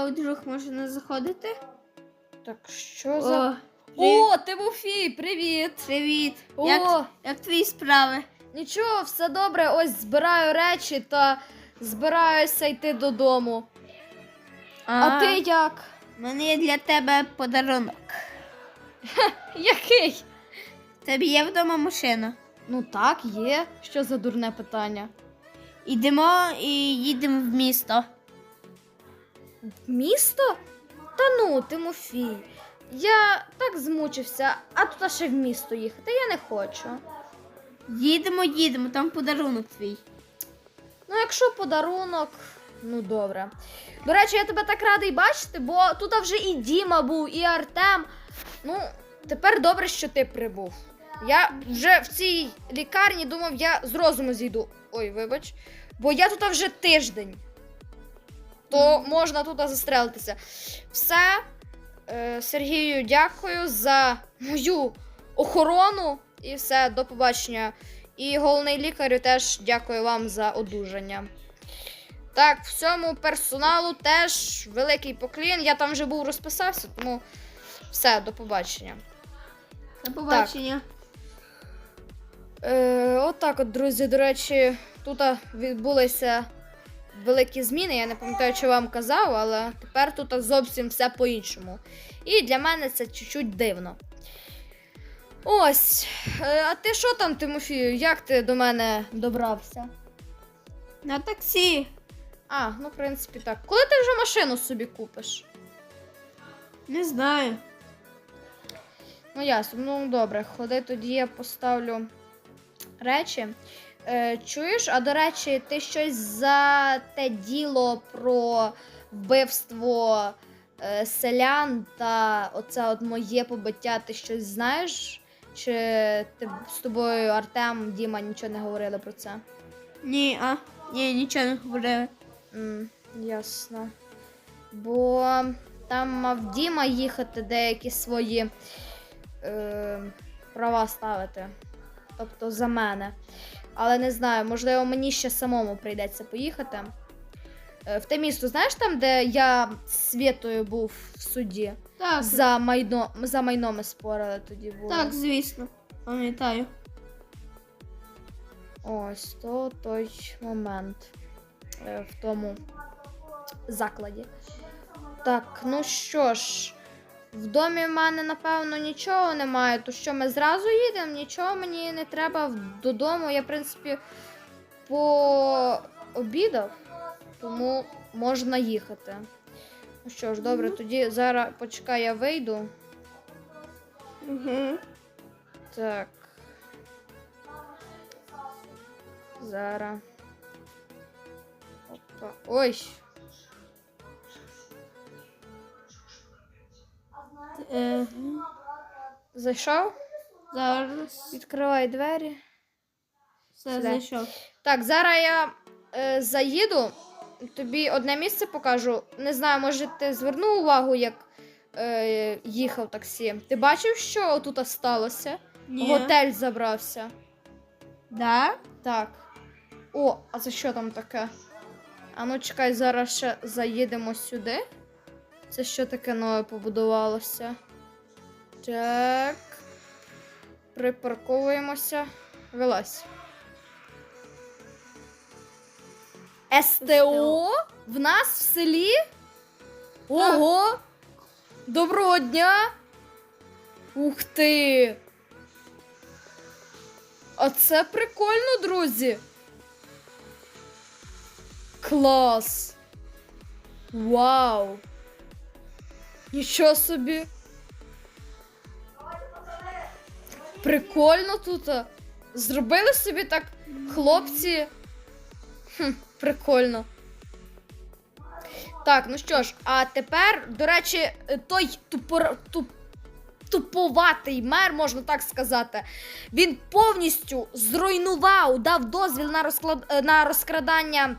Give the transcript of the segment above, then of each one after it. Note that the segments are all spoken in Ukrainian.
Лео, друг, можна заходити? Так, що за. О, О, Тимофій, привіт! привіт. О, Як, як твої справи? нічого, все добре. Ось збираю речі та збираюся йти додому. А, ти як? У мене є для тебе подарунок. Який? В Тебе є вдома машина. Ну так, є. Що за дурне питання? Ідемо і їдемо в місто. Місто? Та ну, Тимофій. Я так змучився, а тут ще в місто їхати. Я не хочу. Їдемо, їдемо, там подарунок твій. Ну, якщо подарунок, ну добре. До речі, я тебе так радий бачити, бо тут вже і Діма був, і Артем. Ну, тепер добре, що ти прибув. Я вже в цій лікарні думав, я з розуму зійду. Ой, вибач. Бо я тут вже тиждень. То можна тут застрелитися. Все. Е, Сергію, дякую за мою охорону. І все, до побачення. І головний лікарю теж дякую вам за одужання. Так, всьому персоналу теж великий поклін. Я там вже був розписався, тому все, до побачення. До побачення. Е, отак, от, друзі, до речі, тут відбулися великі зміни. Я не пам'ятаю, що вам казав, але тепер тут зовсім все по-іншому. І для мене це чуть-чуть дивно. Ось. Е, а ти що там, Тимофію? Як ти до мене добрався? На таксі. А, ну, в принципі, так. Коли ти вже машину собі купиш? Не знаю. Ну, ясно, ну добре, ходи тоді я поставлю речі. Е, чуєш, а до речі, ти щось за те діло про вбивство е, селян та оце от моє побиття, ти щось знаєш? Чи ти з тобою Артем, Діма нічого не говорили про це? Ні, а? Ні, нічого не говорили. М, ясно. Бо там мав Діма їхати деякі свої е, права ставити. Тобто за мене. Але не знаю, можливо, мені ще самому прийдеться поїхати. Е, в те місто, знаєш там, де я з Світою був в суді? Так, За майно, за майно ми спорили тоді було. так, звісно. Пам'ятаю. Ось то той момент е, в тому закладі. Так, ну що ж, в домі в мене, напевно, нічого немає. То що ми зразу їдемо, нічого мені не треба додому. Я, в принципі, пообідав, тому можна їхати. Ну що ж, добре, тоді зараз почекай, я вийду. Угу. Так. Зараз. Опа. Ой. Е, Зайшов? зараз Відкривай двері. все Сюди. зайшов. Так, зараз я е, заїду. Тобі одне місце покажу. Не знаю, може ти звернув увагу, як е, їхав таксі. Ти бачив, що тут сталося? Ні. Готель забрався. Да? Так. О, а це що там таке? А ну чекай, зараз ще заїдемо сюди. Це що таке нове побудувалося? Так. Припарковуємося. Вилазь. СТО? В нас в селі? Ого! Доброго дня! Ух ти! А це прикольно, друзі. Клас. Вау. Нічого собі. Прикольно тут. Зробили собі так хлопці. Хм, прикольно. Так, ну що ж, а тепер, до речі, той тупор... туп... туповатий мер, можна так сказати, він повністю зруйнував, дав дозвіл на, розклад... е, на розкрадання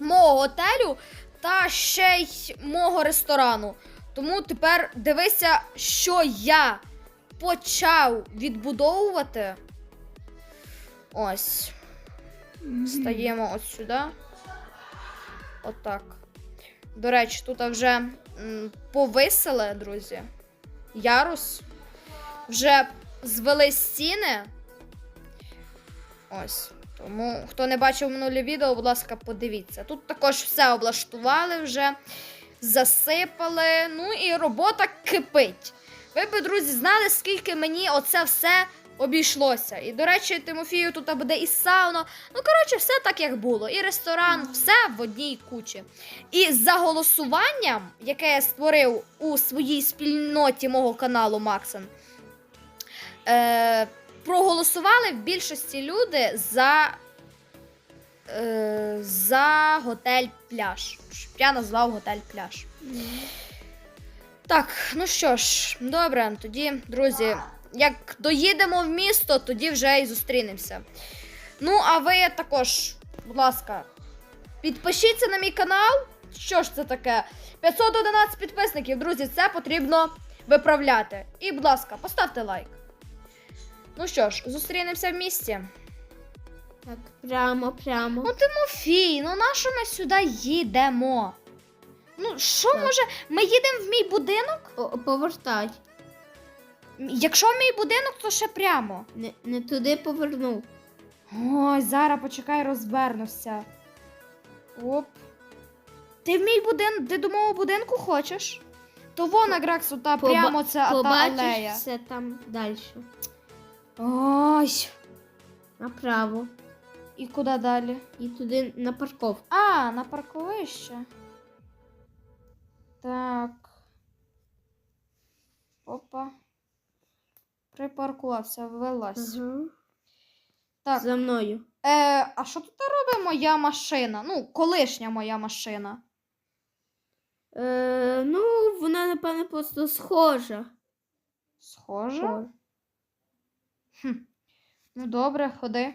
мого готелю та ще й мого ресторану. Тому тепер дивися, що я почав відбудовувати. Ось. Стаємо от сюди. Отак. До речі, тут вже повисили, друзі. Ярус. Вже звели стіни. Ось. Тому, хто не бачив минуле відео, будь ласка, подивіться. Тут також все облаштували вже, засипали. Ну і робота кипить. Ви б, друзі, знали, скільки мені оце все обійшлося. І, до речі, Тимофію тут буде і сауна. Ну, коротше, все так, як було. І ресторан, все в одній кучі. І за голосуванням, яке я створив у своїй спільноті мого каналу Максен, е, проголосували в більшості люди за, е, за готель пляж. Я назвав готель пляж. Так, ну що ж, добре, тоді, друзі, як доїдемо в місто, тоді вже і зустрінемося. Ну, а ви також, будь ласка, підпишіться на мій канал. Що ж це таке? 511 підписників, друзі, це потрібно виправляти. І, будь ласка, поставте лайк. Ну що ж, зустрінемося в місті. Так, прямо, прямо. Ну, Тимофій, ну на що ми сюди їдемо? Ну, що Так. може, ми їдемо в мій будинок? О, повертай. Якщо в мій будинок, то ще прямо. Не, не туди повернув. Ой, зараз почекай, розвернуся. Оп. Ти в мій будинок, ти до мого будинку хочеш? То вон Грексу, та Поба- прямо це та Побачиш алея. все там далі. Ой. Направо. І куди далі? І туди на парковку. А, на парковище. Так. Опа. Припаркувався, ввелась. Ага. Так. За мною. Е, а що тут робить моя машина? Ну, колишня моя машина. Е, ну, вона, напевно, просто схожа. Схоже. Хм. Ну, добре, ходи.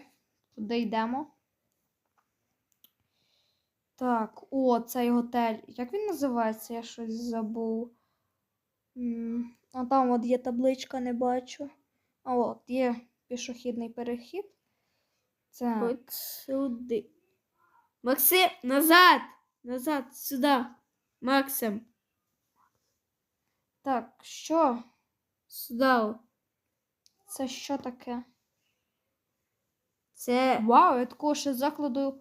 Туди йдемо. Так, о, цей готель. Як він називається? Я щось забув. А там от є табличка, не бачу. А от є пішохідний перехід. Це. От сюди. Максим, назад! Назад, сюди. Максим, Так, що? сюди. Це що таке? Це Вау, я такого ще закладу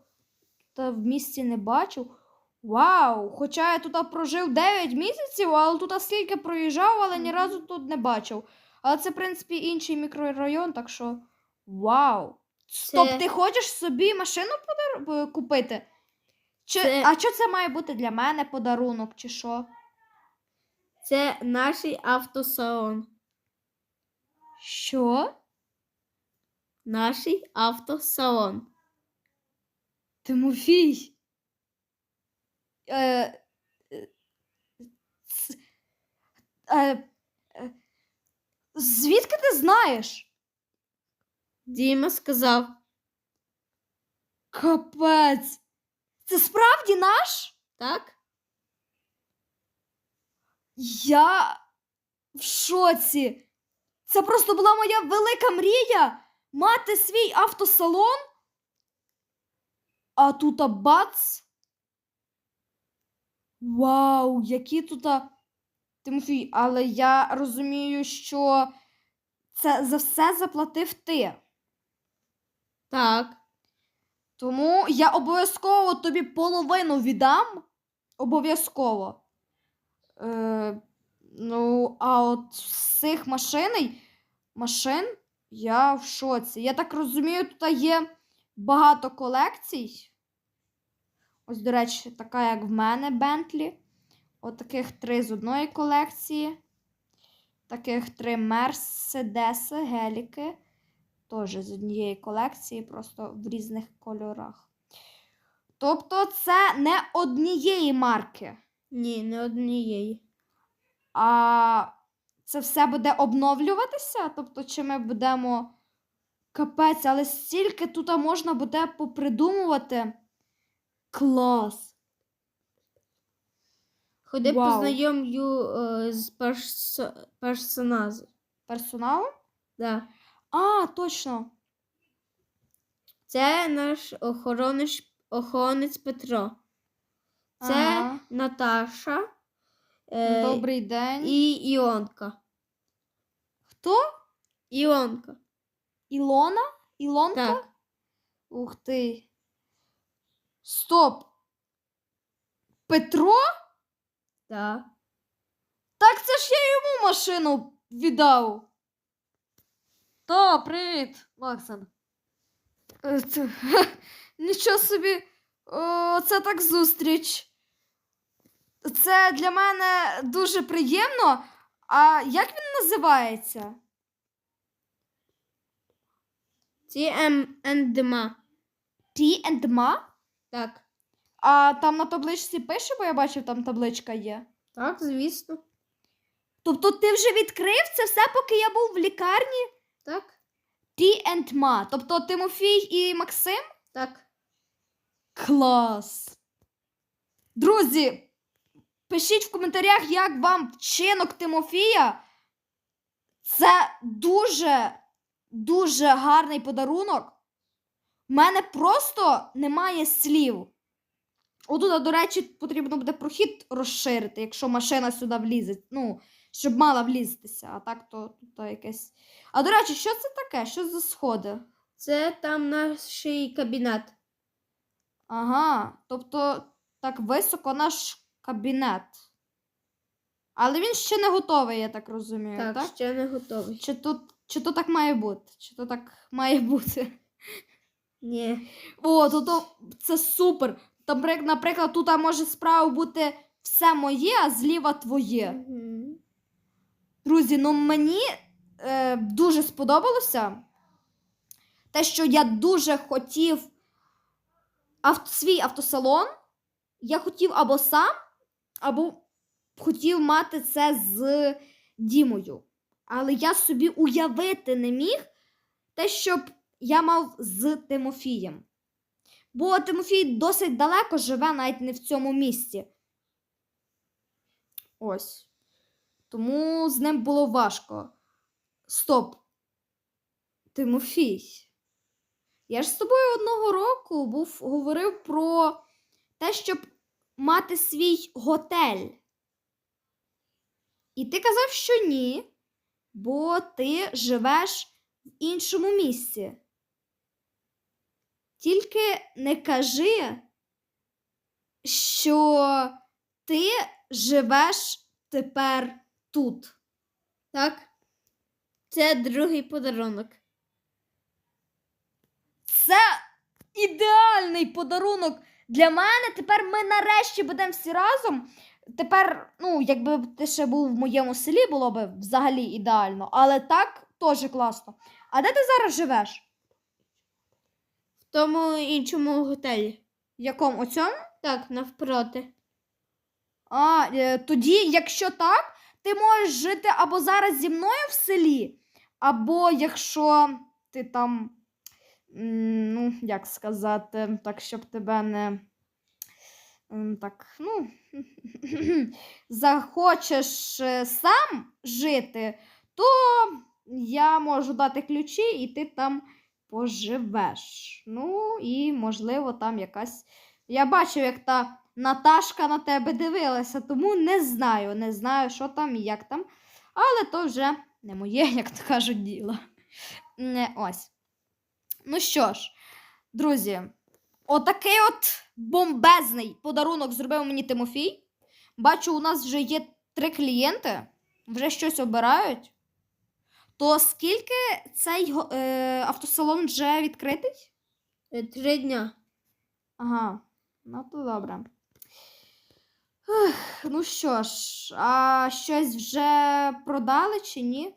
та в місті не бачив. Вау! Хоча я тут прожив 9 місяців, але тут скільки проїжджав, але ні разу тут не бачив. Але це, в принципі, інший мікрорайон, так що. Вау! Стоп, Це- ти хочеш собі машину подар... купити? Чи... Це- А що це має бути для мене подарунок, чи що? Це наш автосалон. Що? Наш автосалон. Тимофій. Е, е, е, е, звідки ти знаєш? Діма сказав. Капець. Це справді наш? Так? Я в шоці. Це просто була моя велика мрія мати свій автосалон. А тут бац. Вау, які тут. Тимофій, але я розумію, що це за все заплатив ти. Так. Тому я обов'язково тобі половину віддам. Обов'язково. Е, ну, а от з цих машин, машин я в шоці. Я так розумію, тут є багато колекцій. Ось, до речі, така, як в мене Бентлі. От три з одної колекції. Таких три Мерседеси, геліки. Теж з однієї колекції, просто в різних кольорах. Тобто, це не однієї марки, Ні, не однієї. а це все буде обновлюватися. Тобто, чи ми будемо капець, але стільки тут можна буде попридумувати. Клас! Ходи Вау. познайомлю е, з перс... персонажем. Персоналом? Да. А, точно. Це наш охоронець, охоронець Петро. Це Ага. Наташа е, Добрий день. і Іонка. Хто? Іонка. Ілона? Ілонка? Так. Ух ти. Стоп. Петро? Так. Так це ж я йому машину віддав. Та, привіт, Максон. Е, Нічого собі. О, це так зустріч. Це для мене дуже приємно. А як він називається? Ці М ендема. Ті Ma? Так. А там на табличці пише, бо я бачив, там табличка є. Так, звісно. Тобто ти вже відкрив це все, поки я був в лікарні? Так. Ті Ma. Тобто Тимофій і Максим? Так. Клас. Друзі, пишіть в коментарях, як вам вчинок Тимофія. Це дуже, дуже гарний подарунок. У мене просто немає слів. Отут, до речі, потрібно буде прохід розширити, якщо машина сюди влізе. Ну, щоб мала влізтися, а так то тут якесь. А до речі, що це таке? Що за сходи? Це там наш кабінет. Ага, тобто так високо наш кабінет. Але він ще не готовий, я так розумію, Так, так? ще не готовий. Чи, тут, чи то так має бути? Чи то так має бути? Ні. О, то, то це супер. Там, наприклад, тут може справа бути все моє, а зліва твоє. Мгм. Друзі, ну мені е, дуже сподобалося те, що я дуже хотів авто, свій автосалон. Я хотів або сам, або хотів мати це з Дімою. Але я собі уявити не міг те, щоб я мав з Тимофієм. Бо Тимофій досить далеко живе, навіть не в цьому місці. Ось. Тому з ним було важко. Стоп. Тимофій. Я ж з тобою одного року був говорив про те, щоб мати свій готель. І ти казав, що ні, бо ти живеш в іншому місці. Тільки не кажи, що ти живеш тепер тут. Так. Це другий подарунок. Це ідеальний подарунок для мене. Тепер ми нарешті будемо всі разом. Тепер, ну, якби ти ще був в моєму селі, було б взагалі ідеально. Але так теж класно. А де ти зараз живеш? В тому іншому готелі. В якому? У цьому? Так, навпроти. А, е, тоді, якщо так, ти можеш жити або зараз зі мною в селі, або якщо ти там, ну, як сказати, так, щоб тебе не. Так, ну, захочеш е, сам жити, то я можу дати ключі, і ти там поживеш. Ну, і, можливо, там якась. Я бачив, як та Наташка на тебе дивилася, тому не знаю, не знаю, що там і як там. Але то вже не моє, як то кажуть, діло. Не, ось. Ну що ж, друзі, отакий от бомбезний подарунок зробив мені Тимофій. Бачу, у нас вже є три клієнти, вже щось обирають. То скільки цей е, автосалон вже відкритий? Е, Три дня. Ага, ну то добре. Ех, ну що ж, а щось вже продали чи ні?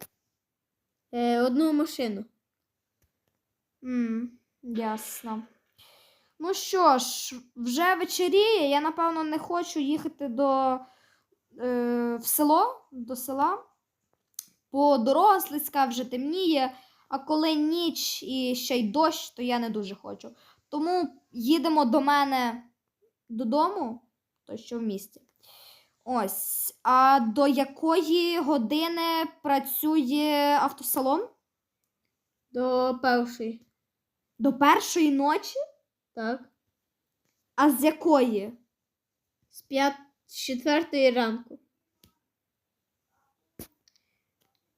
Е, Одну машину. М ясно. Ну що ж, вже вечеріє, я, напевно, не хочу їхати до, е, в село, до села. Бо дорога слизька вже темніє, а коли ніч і ще й дощ, то я не дуже хочу. Тому їдемо до мене додому, то що в місті. Ось. А до якої години працює автосалон? До першої. До першої ночі? Так. А з якої? З п'ят... з четвертої ранку.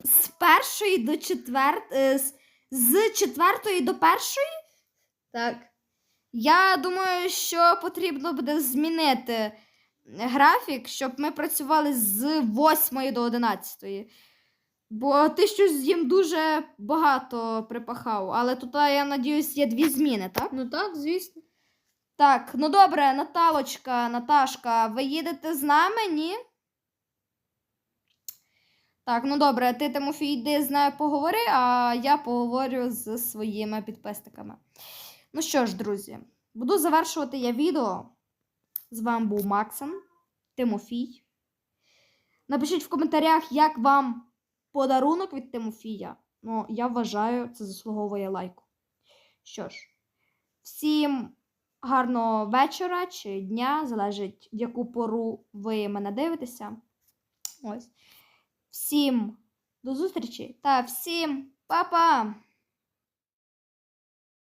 З першої до четвертої. З, з четвертої до першої? Так. Я думаю, що потрібно буде змінити графік, щоб ми працювали з 8 до 11. Бо ти щось їм дуже багато припахав. Але тут, я надіюсь, є дві зміни, так? Ну так, звісно. Так, ну добре, Наталочка, Наташка, ви їдете з нами, ні? Так, ну добре, ти, Тимофій, йди з нею поговори, а я поговорю з своїми підписниками. Ну що ж, друзі, буду завершувати я відео. З вами був Максим, Тимофій. Напишіть в коментарях, як вам подарунок від Тимофія. Ну, я вважаю, це заслуговує лайку. Що ж, всім гарного вечора чи дня, залежить, в яку пору ви мене дивитеся. Ось. Всім до зустрічі та всім па-па!